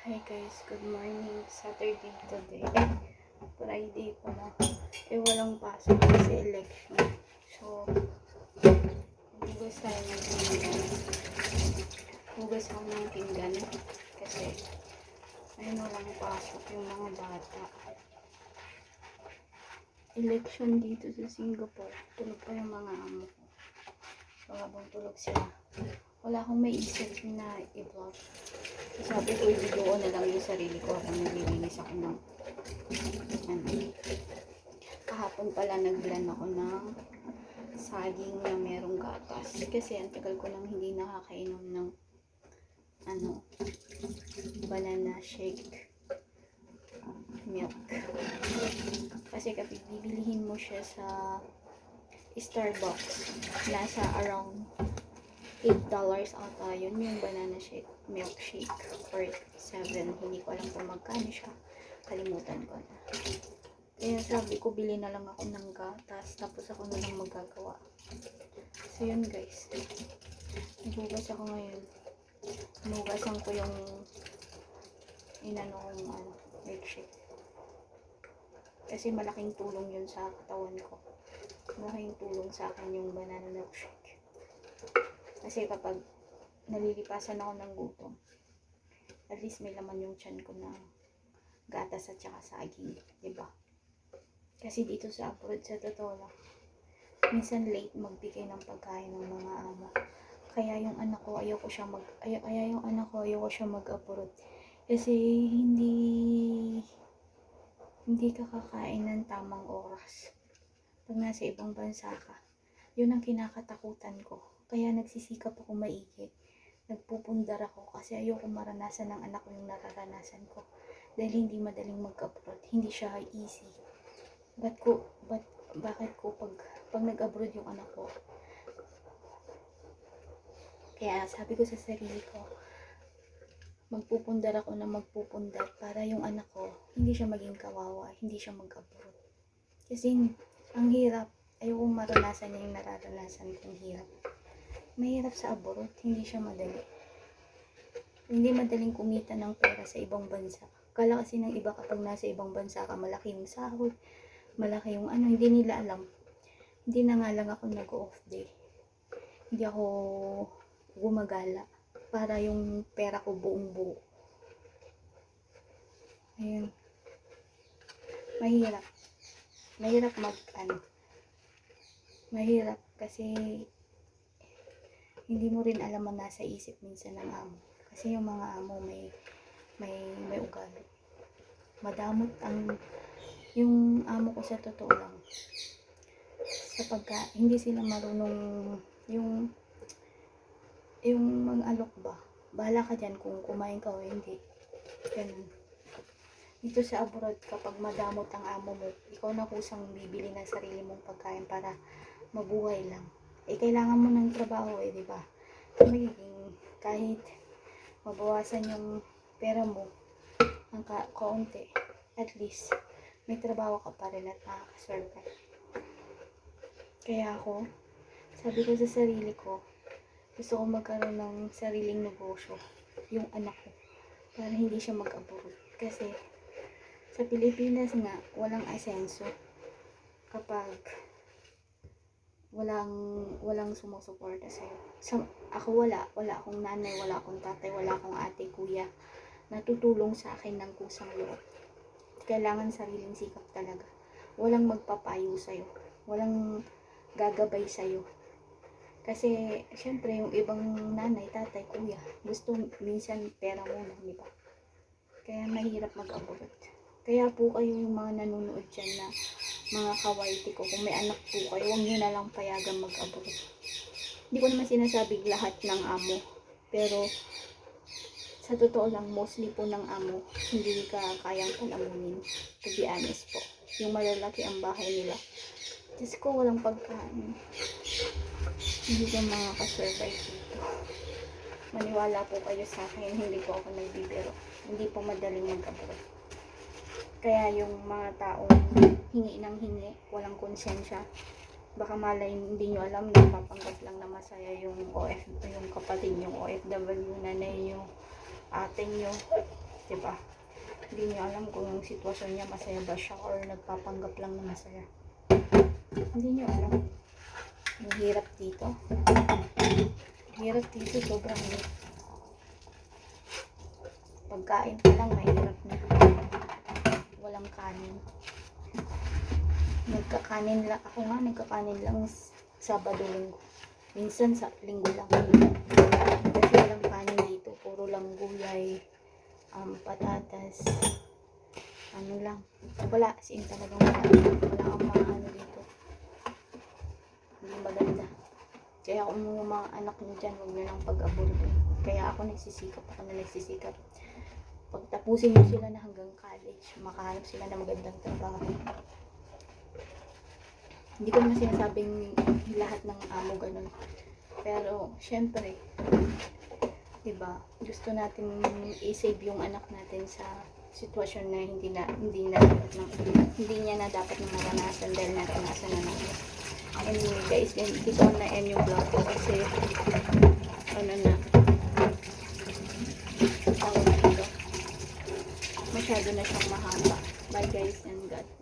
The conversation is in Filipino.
Hi guys, good morning. Saturday today. Eh, Friday pala. Eh, walang pasok kasi election. So, hugas tayo ng pinggan. Hugas ako ng pinggan. Kasi, ayun walang pasok yung mga bata. Election dito sa Singapore. Tulog pa yung mga amo ko. So, habang tulog sila. Wala akong maisip na i-vlog. Sabi ko, i-video na lang yung sarili ko habang naglilinis ako ng ano. Kahapon pala nag-blend ako ng saging na merong gatas. Kasi ang tagal ko nang hindi nakakainom ng ano, banana shake milk. Kasi kapag bibilihin mo siya sa Starbucks, nasa around $8 ata yun yung banana shake, milkshake or 7. Hindi ko alam kung magkano siya. Kalimutan ko na. Kaya sabi ko, bili na lang ako ng gatas. Tapos ako na lang magagawa. So yun guys. Nagugas ako ngayon. Nagugasan ko yung inano kong ano, milkshake. Kasi malaking tulong yun sa katawan ko. Malaking tulong sa akin yung banana milkshake. Kasi kapag nalilipasan ako ng gutom, at least may laman yung tiyan ko na gatas at saka saging, di? Kasi dito sa abroad, sa totoo lang, minsan late magbigay ng pagkain ng mga amo. Kaya yung anak ko, ayaw ko siya mag, ayaw, kaya yung anak ko, ayaw ko siya mag-abroad. Kasi hindi, hindi ka kakain ng tamang oras. Pag nasa ibang bansa ka, yun ang kinakatakutan ko. Kaya nagsisikap ako maigi. Nagpupundar ako kasi ayoko maranasan ng anak ko yung nararanasan ko. Dahil hindi madaling mag-abroad. Hindi siya easy. Ba't ko, ba't, bakit ko pag, pag nag-abroad yung anak ko? Kaya sabi ko sa sarili ko, magpupundar ako na magpupundar para yung anak ko, hindi siya maging kawawa, hindi siya mag-abroad. Kasi ang hirap, ayoko maranasan niya yung nararanasan kong hirap mahirap sa abroad, hindi siya madali. Hindi madaling kumita ng pera sa ibang bansa. Kala kasi ng iba kapag nasa ibang bansa ka, malaki yung sahod, malaki yung ano, hindi nila alam. Hindi na nga lang ako nag-off day. Hindi ako gumagala para yung pera ko buong buo. Ayun. Mahirap. Mahirap mag, ano, mahirap kasi hindi mo rin alam ang nasa isip minsan ng amo. Kasi yung mga amo may may may ugali. Madamot ang yung amo ko sa totoo lang. Sa pagka hindi sila marunong yung yung mga alok ba. Bahala ka dyan kung kumain ka o hindi. Ganun. Dito sa abroad, kapag madamot ang amo mo, ikaw na kusang bibili ng sarili mong pagkain para mabuhay lang eh kailangan mo ng trabaho eh, di ba? Magiging kahit mabawasan yung pera mo ng ka kaunti, at least may trabaho ka pa rin at nakakaserve ka. Kaya ako, sabi ko sa sarili ko, gusto ko magkaroon ng sariling negosyo, yung anak ko, para hindi siya mag-abroad. Kasi, sa Pilipinas nga, walang asenso kapag walang walang sumusuporta sa So, ako wala, wala akong nanay, wala akong tatay, wala akong ate, kuya natutulong sa akin ng kusang loob. Kailangan sariling sikap talaga. Walang magpapayo sa'yo. Walang gagabay sa'yo. Kasi, syempre, yung ibang nanay, tatay, kuya, gusto minsan pera muna, di ba? Kaya mahirap mag-abroad. Kaya po kayo yung mga nanonood dyan na mga kawaiti ko, kung may anak po kayo, huwag nyo na lang payagan mag-abroad. Hindi ko naman sinasabing lahat ng amo. Pero, sa totoo lang, mostly po ng amo, hindi ka kayang palamunin. To be honest po. Yung malalaki ang bahay nila. Diyos ko, walang pagkain. Hindi ka makakasurvive dito. Maniwala po kayo sa akin, hindi po ako nagbibiro. Hindi po madaling mag-abroad. Kaya yung mga taong hingi ng hingi, walang konsensya, baka malay hindi nyo alam na papanggap lang na masaya yung OF, yung kapatid yung OFW, nanay nyo, ate nyo. Diba? Hindi niyo alam kung yung sitwasyon niya masaya ba siya or nagpapanggap lang na masaya. Hindi niyo alam. Ang hirap dito. Hirap dito, sobrang hirap. Pagkain pa lang, mahirap na. Walang kanin. Nagkakanin lang. Ako nga, nagkakanin lang Sabado, Linggo. Minsan sa linggo lang. Kasi walang kanin dito. Puro lang gulay, um, patatas, ano lang. Wala, sin talagang wala. Wala kang mga ano dito. Hindi maganda. Kaya kung mga, mga anak niyo dyan, huwag nyo lang pag-abortin. Kaya ako nagsisikap, ako na nagsisikap. Pagtapusin nyo sila na makahanap sila ng magandang trabaho. Hindi ko naman sinasabing lahat ng amo ganun. Pero, syempre, diba, gusto natin i-save yung anak natin sa sitwasyon na hindi na hindi na dapat na, hindi niya na dapat na maranasan dahil naranasan na natin. Anyway guys, dito ko na end yung vlog ko kasi ano na tawag dito masyado na siyang mahaba. Bye guys and God.